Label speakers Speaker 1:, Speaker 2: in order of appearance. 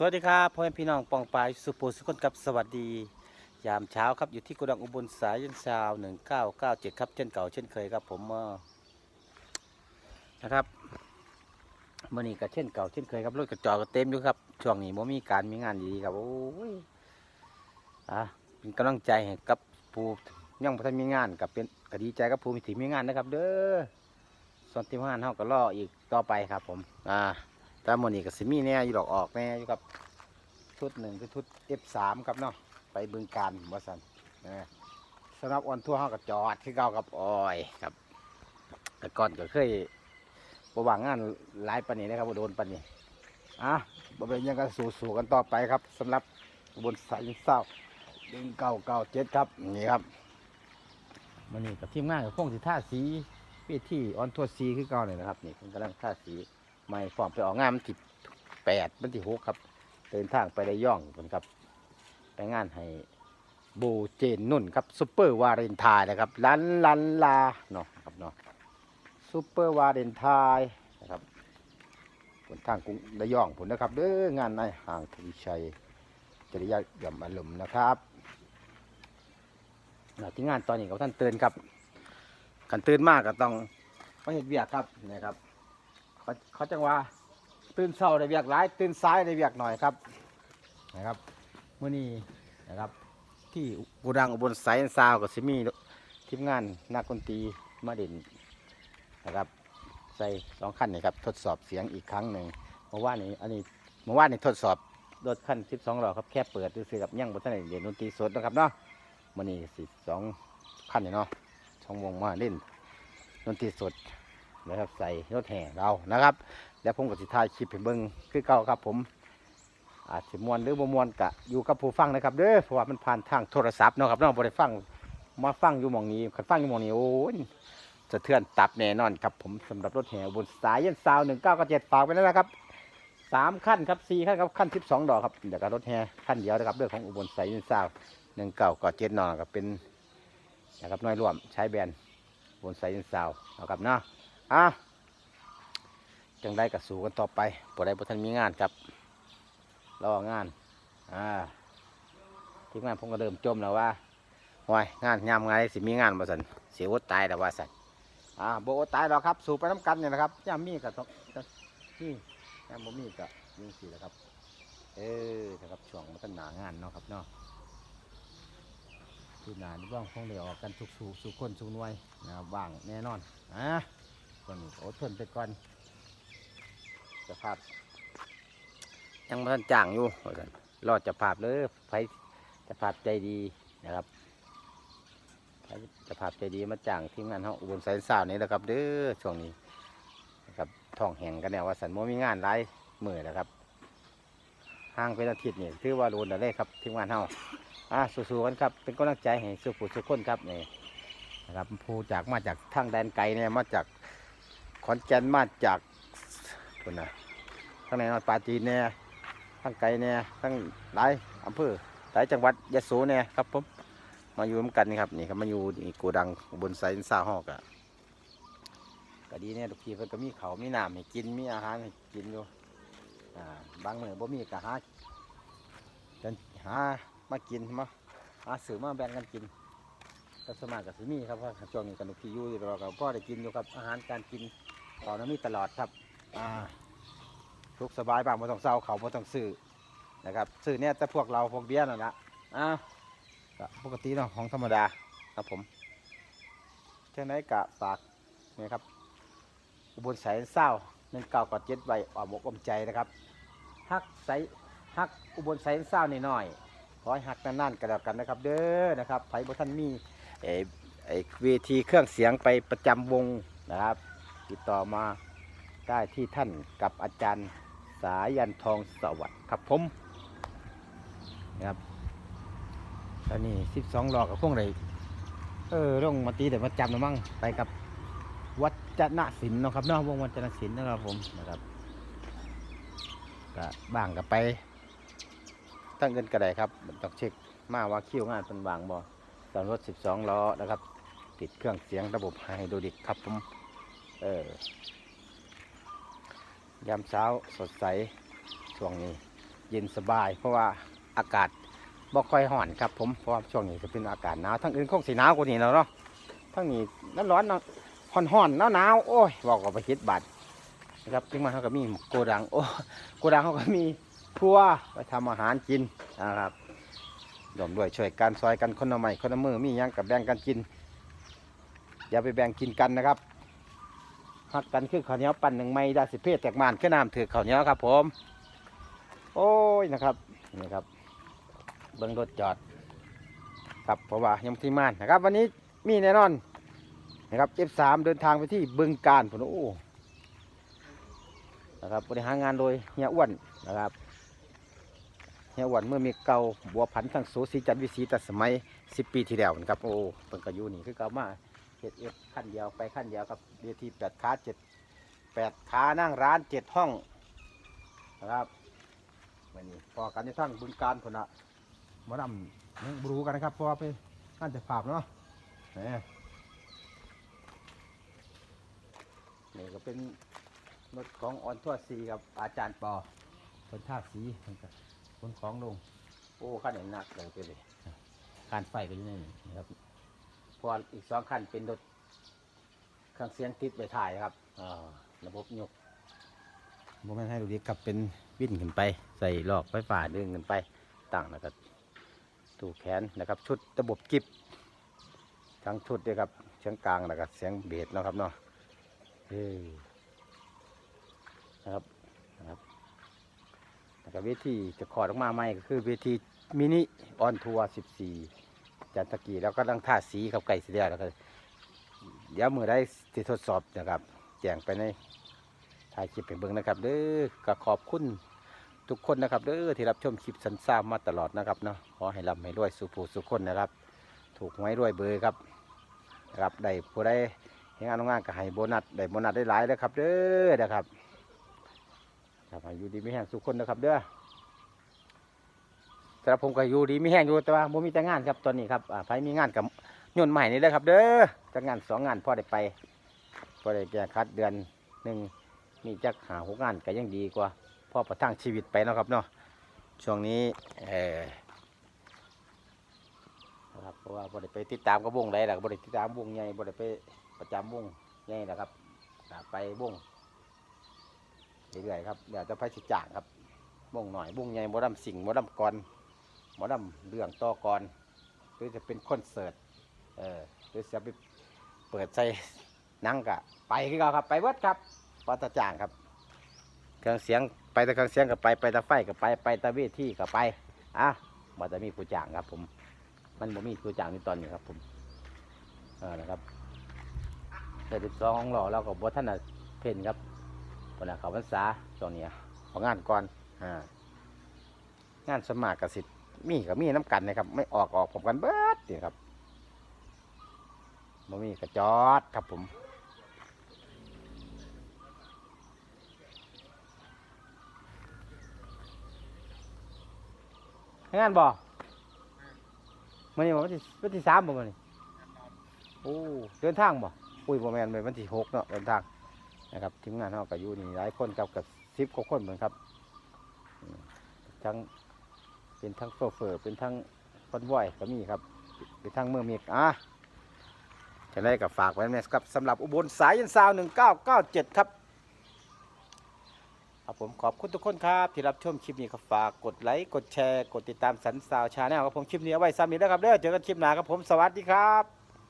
Speaker 1: สวัสดีครับพ่อแม่พี่น้องปองปายสุภูสุขนกับสวัสดี ยามเช้าครับอยู่ที่โกดังอุบลสายยันซาวหนึ่งเก้าเก้าเจ็ดครับเช่นเก่าเช่นเคยครับ ผมนะครับมื่อนี้ก็เช่นเก่าเช่นเคยครับรถกระจอกก็เต็มอยู่ครับช่วงนี้บ่มีการมีงานดีๆครับโอ้ยอะเป็นกำลังใจให้กับผู้ยังบ่ทันมีงานกับเป็นก็ดีใจกับผู้มีถึงมีงานนะครับ เด้อส่วนทีมงานเฮาก็รออีกต่อไปครับ ผม อ่า แต่หมนี้ก็สิมีแน่อยู่ดอกออกแน่อยู่กับชุดหนึ่งคือชุด F3 ครับเนาะไปบึงการบ่สันนะสำหรับออนทัวร์เฮาก็จอดคือเก่ากับออยครับแต่ก่อนก็เคยบ่ว่างงานหลายปานนี้นะครับโดนปานนี้อะบ่เป็นหยังก็สู้ๆกันต่อไปครับสำหรับบนสายเศร้าดึงเก่าเก่าเจ็ดครับนี่ครับมันนี่กับทีมงานกับพงสิท่าสีเวทีออนทัวร์สีคือเก่าเลยนะครับนี่กำลังท่าสี ไม่ฟอมไปออกงานมันที่แปดมันที่หกครับ เดินทางไปได้ย่องคนครับ ไปงานให้โบเจนนุ่นครับซูเปอร์วาเรนไทน์นะครับลันลันลาเนาะครับเนาะซูเปอร์วาเรนไทน์นะครับผลทางกรุงระยองผลนะครับเด้องานในห่างทวีชัยจริยะย่อมอารมณ์นะครับแล้วที่งานตอนนี้เขาท่านเตือนครับกันเตือนมากก็ต้องมาเห็นเวียกครับนะครับ เขาจังว่าตื่นเช้าในเวียกหลาย ตื่นสายในเวียกหน่อยครับนะครับมื่อนี้นะครับ ที่กูดังอุบลสายซาวกับซิมี่ทีมงานนักดนตรีมาเด่นนะครับ ใส่สองขั้นนี่ครับทดสอบเสียงอีกครั้งหนึ่งเมื่อวานนี้อันนี้เมื่อวานนี้ทดสอบรถขั้น12ล้อครับแค่เปิดซื้อๆกับยังบนท่านได้เรียนดนตรีสดนะครับเนาะมื่อนี้สิสองขั้นนี่เนาะช่องวงมาเล่นดนตรีสด นะครับ ใส่รถแห่เรานะครับ แล้วผมก็สิถ่ายคลิปให้เบิ่งคือเก่าครับ ผม อาจสิมวนหรือบ่มวนกะอยู่กับผู้ฟังนะครับเด้อเพราะว่ามันผ่านทางโทรศัพท์เนาะครับเนาะบ่ได้ฟังมาฟังอยู่หม่องนี้คันฟังอยู่หม่องนี้โอ้ยสะเทือนตับแน่นอนครับผมสำหรับรถแห่บนสายยันซาวหนึ่งเก้าก็เจ็ดฝากไปแล้วนะครับสามขั้นครับสี่ขั้นครับขั้นสิบสองดอกครับเดี๋ยวกับรถแห่ขั้นเดียวนะครับเรื่องของอุบลสายยันซาวหนึ่งเก้าก็เจ็ดนอนกับเป็นนะครับน้อยร่วมใช้แบรนด์อุบนสายยันซาวนะครับเนาะ อะจังได้กับสู่กันต่อไปปวดใดปวทันมีงานครับรองาน อ่าทีมงานผมก็เริ่มจมแล้วว่าโอ้ยงานยามงานสิมีงานมาสันเสียอดตายแล้วว่าสันอ่าโบตายหรอครับ สู่ไปน้ำกันเนี่ยนะครับยามมีกับนี่ยามบ่มีกับมีสิแล้วครับ เออนะครับช่วงมันก็หนางานเนาะครับเนาะคือหนานี่ว่างคงเดียวออกกันทุกสู่สู่คนสู่หน่วยนะครับว่างแน่นอนอะ ก่อนนี้อดทนไปก่อนสภาพ ยังม่ทันจ้างอยู่รอดจะภาพเลยไฟจะภาพใจดีนะครับไผจะภาพใจดีมาจ้างทีมงานเฮาอุบลสายสาวนี่แหละครับ เด้อช่วงนี้นะครับท้องแห้งกันแนวว่าสันโมมีงานหลายมือนะครับห่างเป็นอาทิตย์นี่ถือว่าโดนแล้วเลยครับทีมงานเฮาอะสู้ๆกันครับ เป็นกำลังใจให้สู้ผู้สู้คนครับนี่นะครับผู้จากมาจากทางแดนไกลเนี่ยมาจาก อนแก่นมาจากคนนะทางไหนมาปราจีนเนี่ยทางไกลเนี่ยทางหลายอำเภอหลายจังหวัดยะโสเนี่ยครับผมมาอยู่ร่วมกันนี่ครับนี่ครับมาอยู่นี่โกดังบนไซน์ซาฮอกอะก็ดีเนี่ยทุกทีเพิ่นก็มีเขามีน้ำให้กินมีอาหารให้กินอยู่อ่าบางมื้อบ่มีก็หากันหามากินมาหาซื้อมาแบ่งกันกินก็สมากกับสิมีครับเพราช่วงนี้กันทุกทีอยู่อยู่ตลอกับพ่อได้กินอยู่ครับอาหารการกิน ต่อน้ำมีตลอดครับอ่าทุกสบายบางไม่ต้องเศร้าเขาไม่ต้องซื้อนะครับซื้อเนี่ยแต่พวกเราพวกเบี้ยนั่นละอ่าปกติเนาะของธรรมดาครับผมเช่นไหนกะฝากนี่ครับ อุบลสายเศร้าหนึ่งเก้ากับเจ็ดใบอ่อมอกอมใจนะครับฮักใสฮักอุบลสายเศร้านิดหน่อยๆขอให้ฮักนานๆกันแล้วกันนะครับ เด้อนะครับไผบ่ท่านมีไอ้ไอ้เวทีเครื่องเสียงไปประจำวงนะครับ ติดต่อมาได้ที่ท่านกับอาจารย์สายันทองสวัสดิ์ครับผมนะครับตอนนี้สิบสองหลอกกับพวกไหนเออลงมาตีเดี๋ยวมาจำนะมั่งไปกับวัจนศิลป์นะครับเนาะวงวัจนศิลป์นะครับผมนะครับก็บ้างกับไป ตั้งเงินกระไดครับต้องเช็คมาว่าคิวงานเป็นบางบ่ตอนรถ12ล้อนะครับ ติดเครื่องเสียงระบบไฮโดรลิกครับผม เออยามเช้าสดใสช่วงนี้ เย็นสบาย เพราะว่าอากาศบ่ค่อยห่อนครับผมเพราะว่าช่วงนี้จะเป็นอากาศหนาวทั้งอื่นคงสีหนาวกว่านี้แล้วเนาะทั้งนี้น้ำร้อนเนาะห่อนห่อนหนาวหนาวโอ้ยบอกกับไปคิดบัตรนะครับจึงมาเขาก็มีโกดังโอ้โกดังเขาก็มีครัวไปทำอาหารกินนะครับรวมด้วยช่วยกันซอยกันคนละไม้คนละมือมียังกับแบ่งกันกินอย่าไปแบ่งกินกันนะครับ หักกันคือข้าวเหนียวปั่นหนึ่งไม้ได้สิเพศแตกมานคือน้ำถือข้าวเหนียวครับ ผม โอ้ยนะครับนี่ครับ เบิ้งรถจอด ครับเพราะว่ายังที่มานนะครับ วันนี้มีแน่นอนนะครับ F3 เดินทางไปที่บึงการผมโอ้นะครับบริหารงานโดยเฮียอ้วนนะครับเฮียอ้วนเมื่อมีเก่าบัวพันธุ์ทั้งโสสีจันวิสีแต่สมัย 10 ปีที่แล้วนะครับโอ้เพิ่นก็อยู่นี่คือเก่ามา เฮ็ดเอฟขั้นเดียวไปขั้นเดียวครับเวทีแปดขาเจ็ดแปดขานั่งร้านเจ็ดห้องนะครับวันนี้พอกันในทั้งบึงการคนละมอดำยังบรูกันนะครับเพราะว่าไปน่าจะภาพเนาะนี่นี่ก็เป็นรถของออนทัวซีกับอาจารย์ปอคนท่าสีคนของลงโอ้ขั้นไหนหนักเลยไปเลยการไฟก็อยู่นี่นะครับ พรอีกสองขั้นเป็นรถเครื่องเสียงติดไปถ่ายครับอ่าระบบยกโมเมนให้ดูดีกลับเป็นวิ่นขึ้นไป ใส่ลอกไฟฟ้าดึงขึ้นไปตั้งแล้วก็ตู้แขนนะครับ ชุดระบบกิบทั้งชุดด้วยครับเสียงกลางแล้วก็เสียงเบสเนาะครับเนาะเฮ้ยนะครับนะครับแล้วก็เวทีจะขอดออกมาใหม่ก็คือเวทีมินิออนทัวร์14 จันทกีแล้วก็ตั้งท่าสีครับไก่สีแดงแล้วก็เดี๋ยวมือได้ที่ทดสอบนะครับแจ้งไปในถ่ายคลิปให้เบิ่งนะครับเด้อก็ขอบคุณทุกคนนะครับเด้อที่รับชมคลิปสันซ้ำมาตลอดนะครับเนาะขอให้ร่ำให้รวยสุภูสุขคนนะครับ ถูกไว้รวยเบอร์ครับนะครับได้ผู้ได้เห็นงานงานก็ให้โบนัสได้โบนัสได้หลายเลยครับเด้อนะครับครับให้อยู่ดีไม่แห้งสุขคนนะครับเด้อำหรับผมก็อยู่ดีไม่แห้งอยู่แต่ว่าผมมีแต่งานครับตอนนี้ครับอ่าใครมีงานกับย่นใหม่นี่เลยครับ เด้อจักงานสองงานพอได้ไปพอได้แก้คัดเดือนหนึ่งมีจักหาหกงานก็ยังดีกว่าพ่อประทังชีวิตไปเนาะครับเนาะช่วงนี้เออนะครับเพราะว่าบ่ได้ไปติดตามกับวงใดล่ะบ่ได้ติดตามวงใหญ่บ่ได้ไปประจำวงใหญ่นะครับไปวงเรื่อยๆครับเดี๋ยวจะไปสิจ้างครับวงหน่อยวงใหญ่บ่ดำสิงบ่ดำกร บ่ดำเรื่องต่อกรหรือจะเป็นคอนเสิร์ตเออหรือจะไปเปิดใส่นั่งกะไปคือเขาครับไปเบิดครับวัตาจ้างครับ เครื่องเสียงไปแต่เครื่องเสียงก็ไปไปแต่ไฟก็ไปไปแต่เวทีก็ไปอะมันจะมีผู้จ้างครับ ผม มันบ่มีผู้จ้างในตอนนี้ครับ ผมเออนะครับแต่สิบสองของเราเราก็บ่ท่านน่ะเพ่นครับคนน่ะเขาพรรษาช่วงนี้ของงานก่อนอ่างานสมากกสิทธิ์ มีกับมีน้ำกันนะครับ ไม่ออกออกผมกันเบิดนี่ครับบ่มีกระจอดครับผมงานบ่มื่อนี้บ่วันที่วันที่สามบ่มื่อนี้โอ้เดินทางบ่อุ้ยบ่แมนเป็นวันที่หกเนาะเดินทางนะครับทีมงานเราก็อยู่นี่หลายคนกับกับสิบกว่าคนเหมือนครับทั้ง เป็นทั้งโซเฟอร์เป็นทั้งคอนวอยก็มีครับ เป็นทั้งเมืองมีอะจะได้กับฝากไว้นะครับสำหรับอุบลสายยันซาวหนึ่งเก้าเก้าเจ็ดครับครับผมขอบคุณทุกคนครับ ที่รับชมคลิปนี้ครับฝากกดไลค์กดแชร์ กดติดตามสันซาวชาแนลครับผมคลิปนี้เอาไว้ซ้ำอีกแล้วครับเด้อเจอกันคลิปหน้าครับผมสวัสดีครับ